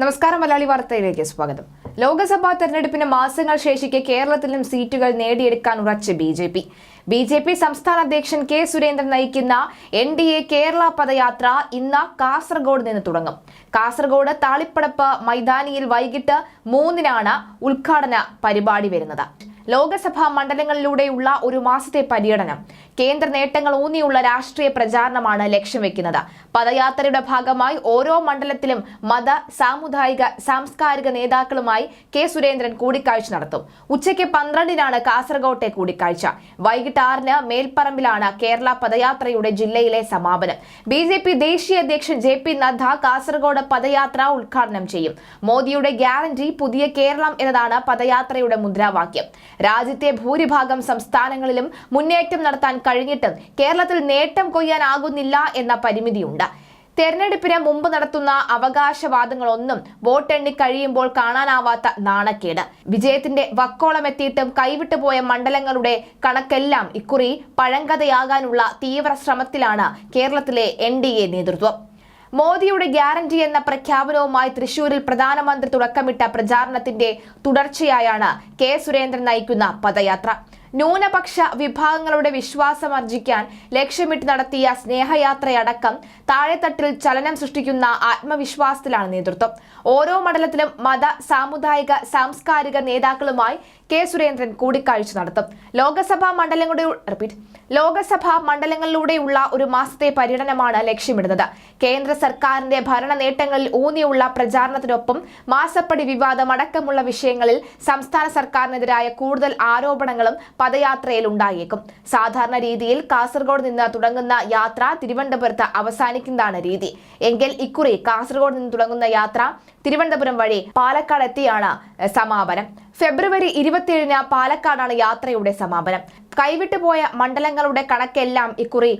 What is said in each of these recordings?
നമസ്കാരം മലയാളി വാർത്തയിലേക്ക് സ്വാഗതം. ലോക്സഭാ തെരഞ്ഞെടുപ്പിന് മാസങ്ങൾ ശേഷിക്കെ കേരളത്തിലും സീറ്റുകൾ നേടിയെടുക്കാൻ ഉറച്ച് B J P. B J P സംസ്ഥാന അധ്യക്ഷൻ കെ സുരേന്ദ്രൻ നയിക്കുന്ന N D A Kerala padayatra ഇന്ന് കാസർഗോഡ് നിന്ന് തുടങ്ങും. കാസർഗോഡ് താളിപ്പടപ്പ് മൈതാനിയിൽ വൈകിട്ട് മൂന്നിനാണ് ഉദ്ഘാടന പരിപാടി വരുന്നത്. ലോക്സഭാ മണ്ഡലങ്ങളിലൂടെയുള്ള ഒരു മാസത്തെ പര്യടനം. കേന്ദ്ര നേട്ടങ്ങൾ ഊന്നിയുള്ള രാഷ്ട്രീയ പ്രചാരണമാണ് ലക്ഷ്യം വെക്കുന്നത്. പദയാത്രയുടെ ഭാഗമായി ഓരോ മണ്ഡലത്തിലും മത സാമുദായിക സാംസ്കാരിക നേതാക്കളുമായി കെ സുരേന്ദ്രൻ കൂടിക്കാഴ്ച നടത്തും. ഉച്ചയ്ക്ക് പന്ത്രണ്ടിനാണ് കാസർഗോട്ടെ കൂടിക്കാഴ്ച. വൈകിട്ട് ആറിന് മേൽപ്പറമ്പിലാണ് കേരള പദയാത്രയുടെ ജില്ലയിലെ സമാപനം. ബി ജെ പി ദേശീയ അധ്യക്ഷൻ ജെ പി നദ്ദ കാസർഗോഡ് പദയാത്ര ഉദ്ഘാടനം ചെയ്യും. മോദിയുടെ ഗ്യാരണ്ടി പുതിയ കേരളം എന്നതാണ് പദയാത്രയുടെ മുദ്രാവാക്യം. രാജ്യത്തെ ഭൂരിഭാഗം സംസ്ഥാനങ്ങളിലും മുന്നേറ്റം നടത്താൻ കഴിഞ്ഞിട്ടും കേരളത്തിൽ നേട്ടം കൊയ്യാനാകുന്നില്ല എന്ന പരിമിതിയുണ്ട്. തെരഞ്ഞെടുപ്പിന് മുമ്പ് നടത്തുന്ന അവകാശവാദങ്ങളൊന്നും വോട്ടെണ്ണി കഴിയുമ്പോൾ കാണാനാവാത്ത നാണക്കേട്. വിജയത്തിന്റെ വക്കോളം എത്തിയിട്ടും കൈവിട്ടുപോയ മണ്ഡലങ്ങളുടെ കണക്കെല്ലാം ഇക്കുറി പഴങ്കഥയാകാനുള്ള തീവ്ര ശ്രമത്തിലാണ് കേരളത്തിലെ എൻ നേതൃത്വം. മോദിയുടെ ഗ്യാരണ്ടി എന്ന പ്രഖ്യാപനവുമായി തൃശൂരിൽ പ്രധാനമന്ത്രി തുടക്കമിട്ട പ്രചാരണത്തിന്റെ തുടർച്ചയായാണ് കെ സുരേന്ദ്രൻ നയിക്കുന്ന പദയാത്ര. ന്യൂനപക്ഷ വിഭാഗങ്ങളുടെ വിശ്വാസം വിശ്വാസമർജിക്കാൻ ലക്ഷ്യമിട്ട് നടത്തിയ സ്നേഹയാത്രയടക്കം താഴെത്തട്ടിൽ ചലനം സൃഷ്ടിക്കുന്ന ആത്മവിശ്വാസത്തിലാണ് നേതൃത്വം. ഓരോ മണ്ഡലത്തിലും മത സാമുദായിക സാംസ്കാരിക നേതാക്കളുമായി കെ സുരേന്ദ്രൻ കൂടിക്കാഴ്ച നടത്തും. ലോകസഭാ മണ്ഡലങ്ങളുടെ റിപ്പീറ്റ് ലോകസഭാ മണ്ഡലങ്ങളിലൂടെയുള്ള ഒരു മാസത്തെ പര്യടനമാണ് ലക്ഷ്യമിടുന്നത്. കേന്ദ്ര സർക്കാരിന്റെ ഭരണ നേട്ടങ്ങളിൽ ഊന്നിയുള്ള പ്രചാരണത്തിനൊപ്പം മാസപ്പടി വിവാദം അടക്കമുള്ള വിഷയങ്ങളിൽ സംസ്ഥാന സർക്കാരിനെതിരായ കൂടുതൽ ആരോപണങ്ങളും പദയാത്രയിൽ ഉണ്ടായേക്കും സാധാരണ രീതിയിൽ കാസർഗോഡ് നിന്ന് തുടങ്ങുന്ന യാത്ര തിരുവനന്തപുരത്ത് അവസാനിക്കുന്നതാണ് രീതി. എങ്കിൽ ഇക്കുറി കാസർഗോഡ് നിന്ന് തുടങ്ങുന്ന യാത്ര തിരുവനന്തപുരം വഴി പാലക്കാട് എത്തിയാണ് സമാപനം. ഫെബ്രുവരി ഇരുപത്തിയേഴിന് പാലക്കാടാണ് യാത്രയുടെ സമാപനം. കൈവിട്ടുപോയ മണ്ഡലങ്ങളുടെ കണക്കെല്ലാം ഇക്കുറി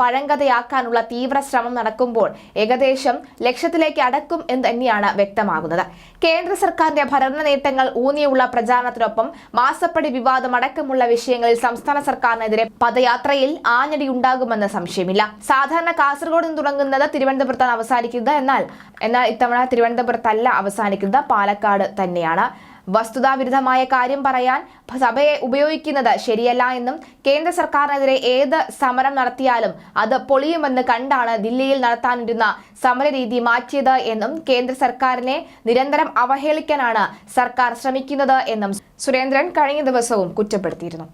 പഴങ്കഥയാക്കാനുള്ള തീവ്ര ശ്രമം നടക്കുമ്പോൾ ഏകദേശം ലക്ഷ്യത്തിലേക്ക് അടക്കും എന്ന് തന്നെയാണ് വ്യക്തമാകുന്നത്. കേന്ദ്ര സർക്കാരിന്റെ ഭരണ നേട്ടങ്ങൾ ഊന്നിയുള്ള പ്രചാരണത്തിനൊപ്പം മാസപ്പടി വിവാദം അടക്കമുള്ള വിഷയങ്ങളിൽ സംസ്ഥാന സർക്കാരിനെതിരെ പദയാത്രയിൽ ആഞ്ഞടി ഉണ്ടാകുമെന്ന് സംശയമില്ല. സാധാരണ കാസർഗോഡ് നിന്ന് തുടങ്ങുന്നത് തിരുവനന്തപുരത്താണ് അവസാനിക്കുന്നത്. എന്നാൽ എന്നാൽ ഇത്തവണ തിരുവനന്തപുരത്തല്ല അവസാനിക്കുന്നത്. പാലക്കാട് തന്നെയാണ്. വസ്തുതാവിരുദ്ധമായ കാര്യം പറയാൻ സഭയെ ഉപയോഗിക്കുന്നത് ശരിയല്ല എന്നും കേന്ദ്ര സർക്കാരിനെതിരെ ഏത് സമരം നടത്തിയാലും അത് പൊളിയുമെന്ന് കണ്ടാണ് ദില്ലിയിൽ നടത്താനിരുന്ന സമരരീതി മാറ്റിയത് എന്നും കേന്ദ്ര സർക്കാരിനെ നിരന്തരം അവഹേളിക്കാനാണ് സർക്കാർ ശ്രമിക്കുന്നത് എന്നും സുരേന്ദ്രൻ കഴിഞ്ഞ ദിവസവും കുറ്റപ്പെടുത്തിയിരുന്നു.